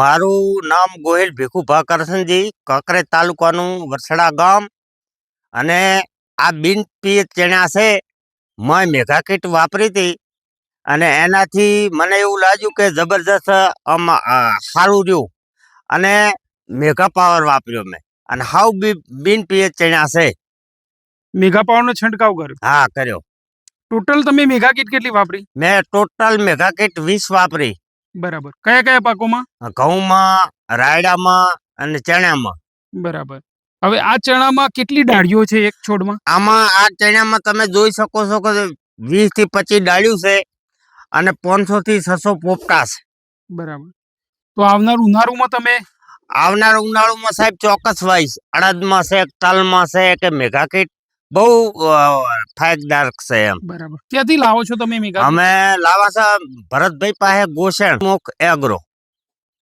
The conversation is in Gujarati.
મારું નામ ગોહિલ ભીખુભા કરસનજી કકરે તાલુકાનું વરસડા ગામ. અને આ બિન પિયત ચણા છે મેં મેઘા કીટ વાપરી હતી. અને એનાથી મને એવું લાગ્યું કે જબરજસ્ત આમ સારું રહ્યું. અને મેઘા પાવર વાપર્યો મેં. અને હાવ બી- બિન પિયત ચણા છે. મેઘા પાવરનો છંટકાવ કર્યો? હા કર્યો. ટોટલ તમે મેઘા કીટ કેટલી વાપરી? મેં ટોટલ મેઘા કીટ વીસ વાપરી. બરાબર. કયા કયા પાકોમાં? ઘઉંમાં રાયડામાં અને ચણામાં. બરાબર. હવે આ ચણામાં કેટલી ડાળીઓ છે એક છોડમાં? આમાં આ ચણામાં તમે જોઈ શકો છો કે વીસથી પચીસ ડાળીઓ છે અને પાંચસો થી છસો પોપટા છે બરાબર. તો આવનાર ઉનાળુમાં તમે? આવનાર ઉનાળુમાં સાહેબ ચોક્કસ વાઈસ અડદમાં છે તલમાં છે કે મેઘા કીટ બહુ અ, છે એમ. બરાબર. ક્યાંથી લાવો છો તમે અમે લાવા છે ભરતભાઈ પાસે ગોસેણ એગ્રો.